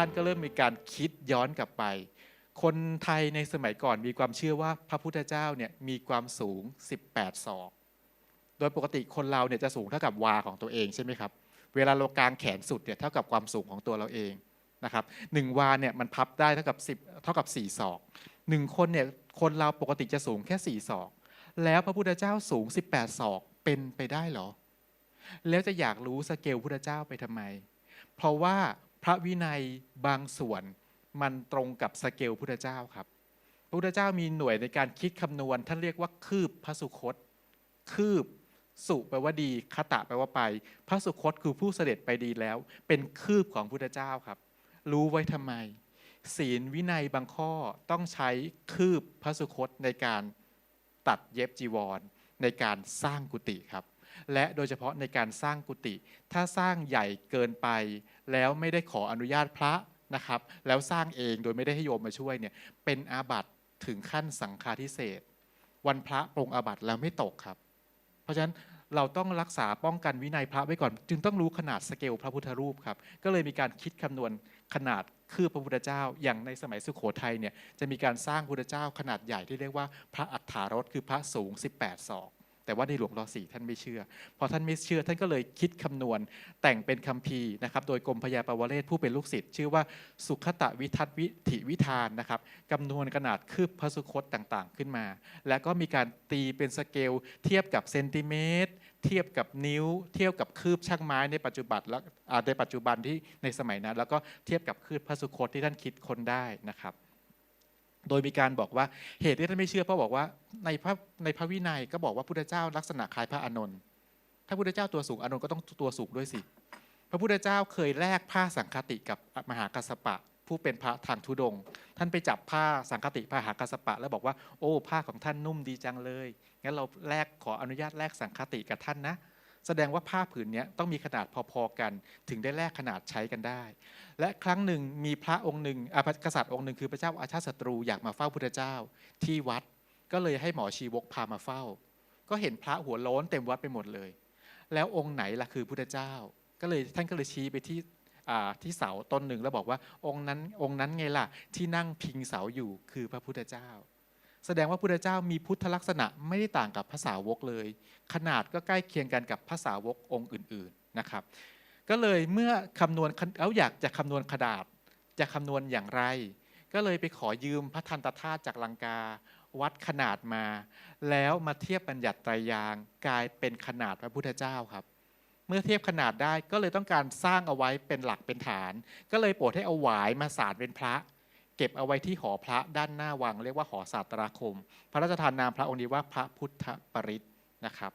ท่านก็เริ่มมีการคิดย้อนกลับไป คนไทยในสมัยก่อนมีความเชื่อว่าพระพุทธเจ้าเนี่ยมีความสูง 18 ศอก โดยปกติคนเราเนี่ยจะสูงเท่ากับวาของตัวเองใช่ไหมครับ เวลาเรากางแขนสุดเนี่ยเท่ากับความสูงของตัวเราเองนะครับหนึ่งวาเนี่ยมันพับได้เท่ากับ 10 เท่ากับ 4 ศอกหนึ่งคนเนี่ยคนเราปกติจะสูงแค่ 4 ศอก แล้วพระพุทธเจ้าสูง 18 ศอกเป็นไปได้เหรอ แล้วจะอยากรู้สเกลพุทธเจ้าไปทำไม เพราะว่า ระวินัยบางส่วนมันตรงกับสเกลพุทธเจ้าครับ พระพุทธเจ้ามีหน่วยในการคิดคำนวณท่านเรียกว่าคืบพระสุคต คืบสุแปลว่าดีคตะแปลว่าไป พระสุคตคือผู้เสด็จไปดีแล้ว เป็นคืบของพุทธเจ้าครับ รู้ไว้ทำไม ศีลวินัยบางข้อต้องใช้คืบพระสุคตในการตัดเย็บจีวร ในการสร้างกุฏิครับ และโดยเฉพาะในการสร้างกุฏิถ้าสร้างใหญ่เกินไป แล้วไม่ได้ขออนุญาตพระนะครับ แล้วสร้างเองโดยไม่ได้ให้โยมมาช่วยเนี่ยเป็นอาบัติถึงขั้นสังฆาทิเศษวันพระปรงอาบัติแล้วไม่ตกครับ เพราะฉะนั้นเราต้องรักษาป้องกันวินัยพระไว้ก่อน จึงต้องรู้ขนาดสเกลพระพุทธรูปครับ ก็เลยมีการคิดคำนวณขนาดคือพระพุทธเจ้า อย่างในสมัยสุโขทัยเนี่ยจะมีการสร้างพุทธเจ้าขนาดใหญ่ที่เรียกว่าพระอัฏฐารถคือพระสูง 18ศอก แต่ว่าในหลวงรอสี่ท่านไม่เชื่อ พอท่านไม่เชื่อท่านก็เลยคิดคำนวณแต่งเป็นคัมภีร์นะครับโดยกรมพยาปวเรศผู้เป็นลูกศิษย์ชื่อว่าสุขตะวิทัตวิถิวิธานนะครับกำนวณขนาดคืบพระสุคตต่างๆ ขึ้นมา และก็มีการตีเป็นสเกลเทียบกับเซนติเมตรเทียบกับนิ้ว เทียบกับคืบช่างไม้ในปัจจุบันแล้วในปัจจุบันที่ในสมัยนั้น แล้วก็เทียบกับคืบพระสุคตที่ท่านคิดคนได้นะครับ โดยมีการบอกว่าเหตุที่ท่านไม่เชื่อเพราะบอกว่าในพระในพระวินัยก็บอกว่าพุทธเจ้าลักษณะคล้ายพระอานนท์ถ้าพุทธเจ้าตัวสูงอานนท์ก็ต้องตัวสูงด้วยสิ พระพุทธเจ้าเคยแลกผ้าสังคติกับมหากัสปะ ผู้เป็นพระทางทุดง ท่านไปจับผ้าสังคติพระมหากัสปะ แล้วบอกว่าโอ้ผ้าของท่านนุ่มดีจังเลยงั้นเราแลกขออนุญาตแลกสังคติกับท่านนะ แสดงว่าผ้าผืนนี้ต้องมีขนาดพอๆกัน ถึงได้แลกขนาดใช้กันได้ และครั้งหนึ่งมีพระองค์หนึ่งอะพระกษัตริย์องค์หนึ่งคือพระเจ้าอาชาติศัตรูอยากมาเฝ้าพุทธเจ้า ที่วัดก็เลยให้หมอชีวกพามาเฝ้า ก็เห็นพระหัวโล้นเต็มวัดไปหมดเลย แล้วองค์ไหนล่ะคือพุทธเจ้า ก็เลยท่านก็เลยชี้ไปที่อ่าที่เสาต้นหนึ่งแล้วบอกว่าองค์นั้นองค์นั้นไงล่ะที่นั่งพิงเสาอยู่คือพระพุทธเจ้า แสดงว่าพุทธเจ้ามีพุทธลักษณะไม่ได้ต่างกับภาษาวกเลย ขนาดก็ใกล้เคียงกันกับภาษาวกองค์อื่นๆนะครับ ก็เลยเมื่อคำนวณแล้วอยากจะคำนวณขนาดจะคำนวณอย่างไร ก็เลยไปขอยืมพระทันตธาตุจากลังกา วัดขนาดมา แล้วมาเทียบบัญญัติไตรยางกลายเป็นขนาดพระพุทธเจ้าครับเมื่อเทียบขนาดได้ก็เลยต้องการสร้างเอาไว้เป็นหลักเป็นฐาน ก็เลยโปรดให้เอาหวายมาสาดเป็นพระ เก็บเอาไว้ที่หอพระด้านหน้าวัง เรียกว่าหอศาสตราคม พระราชทานนามพระองค์นี้ว่าพระพุทธปริตนะครับ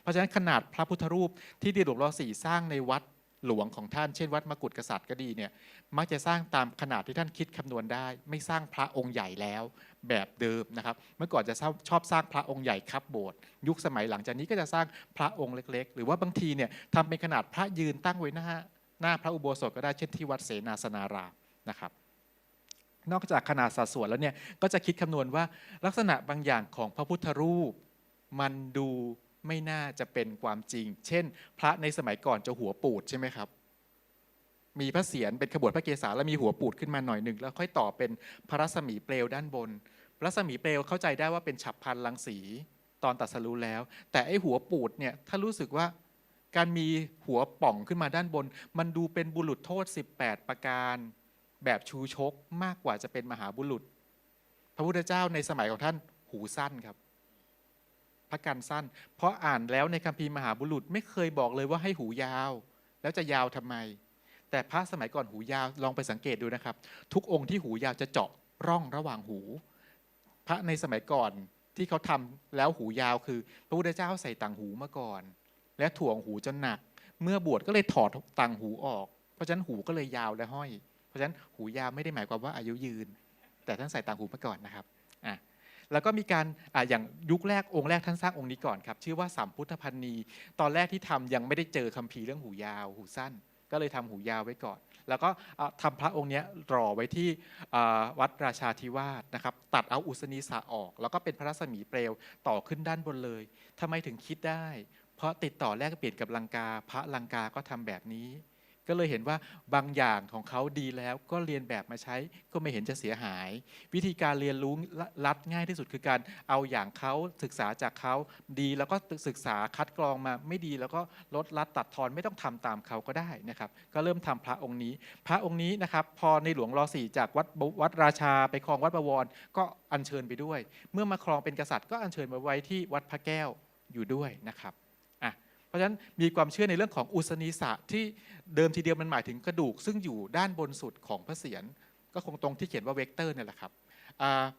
เพราะฉะนั้นขนาดพระพุทธรูปที่ดีหลวงรอสี่สร้างในวัดหลวงของท่านเช่นวัดมกุฎกษัตริย์ก็ดีเนี่ยมักจะสร้างตามขนาดที่ท่านคิดคำนวณได้ ไม่สร้างพระองค์ใหญ่แล้วแบบเดิมนะครับ เมื่อก่อนจะชอบสร้างพระองค์ใหญ่ครับโบสถ์ยุคสมัยหลังจากนี้ก็จะสร้างพระองค์เล็ก ๆ หรือว่าบางทีเนี่ยทำเป็นขนาดพระยืนตั้งไว้หน้าหน้าพระอุโบสถก็ได้เช่นที่วัดเสนาสนารามนะครับ นอกจากขนาดสัดส่วนแล้วเนี่ยก็จะคิดคำนวณว่าลักษณะบางอย่างของพระพุทธรูป มันดูไม่น่าจะเป็นความจริง เช่น พระในสมัยก่อนจะหัวปูดใช่ไหมครับ มีพระเศียรเป็นขบวนพระเกศาแล้วมีหัวปูดขึ้นมาหน่อยหนึ่งแล้วค่อยต่อเป็นพระรัศมีเปลวด้านบนพระรัศมีเปลวเข้าใจได้ว่าเป็นฉับพันรังสี ตอนตัดสรู้แล้ว แต่ไอหัวปูดเนี่ยถ้ารู้สึกว่าการมีหัวป่องขึ้นมาด้านบน มันดูเป็นบุรุษโทษ 18 ประการ แบบชูชกมากกว่าจะเป็นมหาบุรุษ พระพุทธเจ้าในสมัยของท่านหูสั้นครับพระกันสั้น เพราะอ่านแล้วในคัมภีร์มหาบุรุษไม่เคยบอกเลยว่าให้หูยาว แล้วจะยาวทำไม แต่พระสมัยก่อนหูยาวลองไปสังเกตดูนะครับ ทุกองค์ที่หูยาวจะเจาะร่องระหว่างหู พระในสมัยก่อนที่เขาทำแล้วหูยาวคือ พระพุทธเจ้าใส่ต่างหูมาก่อน และถ่วงหูจนหนัก เมื่อบวชก็เลยถอดต่างหูออก เพราะฉะนั้นหูก็เลยยาวและห้อย เพราะฉะนั้นหูยาวไม่ได้หมายความว่าอายุยืน แต่ท่านใส่ต่างหูมาก่อนนะครับอะแล้วก็มีการออย่างยุคแรกองค์แรกท่านสร้างองค์นี้ก่อนครับ ชื่อว่าสามพุทธพันนีตอนแรกที่ทำยังไม่ได้เจอคัมภีร์เรื่องหูยาว หูสั้น ก็เลยทำหูยาวไว้ก่อน แล้วก็อะทำพระองค์นี้รอไว้ที่วัดราชาธิวาสนะครับ ตัดเอาอุสนีสะออก แล้วก็เป็นพระรัศมีเปลวต่อขึ้นด้านบนเลยทำไมถึงคิดได้ เพราะติดต่อแลกเปลี่ยนกับลังกา พระลังกาก็ทำแบบนี้ ก็เลยเห็นว่าบางอย่างของเขาดีแล้วก็เรียนแบบมาใช้ก็ไม่เห็นจะเสียหาย วิธีการเรียนรู้รัดง่ายที่สุดคือการเอาอย่างเขาศึกษาจากเขาดีแล้วก็ศึกษาคัดกรองมาไม่ดีแล้วก็ลดลัดตัดทอนไม่ต้องทำตามเขาก็ได้นะครับก็เริ่มทำพระองค์นี้ พระองค์นี้นะครับพอในหลวงรอสี่จากวัดวัดราชาไปครองวัดประวรก็อัญเชิญไปด้วย เมื่อมาครองเป็นกษัตริย์ก็อัญเชิญมาไว้ที่วัดพระแก้วอยู่ด้วยนะครับ เพราะฉะนั้นมีความเชื่อในเรื่องของอุสนีสะที่เดิมทีเดียวมันหมายถึงกระดูก ซึ่งอยู่ด้านบนสุดของพระเศียรก็คงตรงที่เขียนว่าเวกเตอร์เนี่ยแหละครับ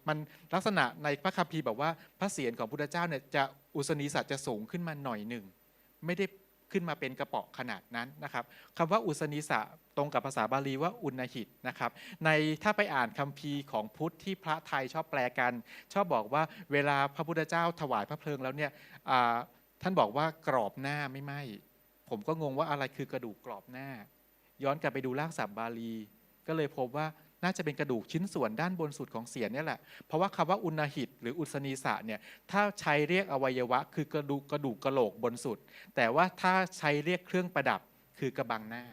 มันลักษณะในพระคัมภีร์บอกว่าพระเศียรของพุทธเจ้าเนี่ยจะอุสนีสะจะสูงขึ้นมาหน่อยหนึ่งไม่ได้ขึ้นมาเป็นกระเป๋อขนาดนั้นนะครับคำว่าอุสนิสะตรงกับภาษาบาลีว่าอุณหิตนะครับในถ้าไปอ่านคัมภีร์ของพุทธที่พระไทยชอบแปลกัน ชอบบอกว่าเวลาพระพุทธเจ้าถวายพระเพลิงแล้วเนี่ย ท่านบอกว่ากรอบหน้าไม่ไหมผมก็งงว่าอะไรคือกระดูกกรอบหน้า ย้อนกลับไปดูรากศัพท์บาลี ก็เลยพบว่าน่าจะเป็นกระดูกชิ้นส่วนด้านบนสุดของเสียนเนี่ยแหละ เพราะว่าคำว่าอุณหิต หรืออุศนีสะเนี่ยถ้าใช้เรียกอวัยวะ คือกระดูกกระดูกกระโหลกบนสุด แต่ว่าถ้าใช้เรียกเครื่องประดับคือกระบังหน้า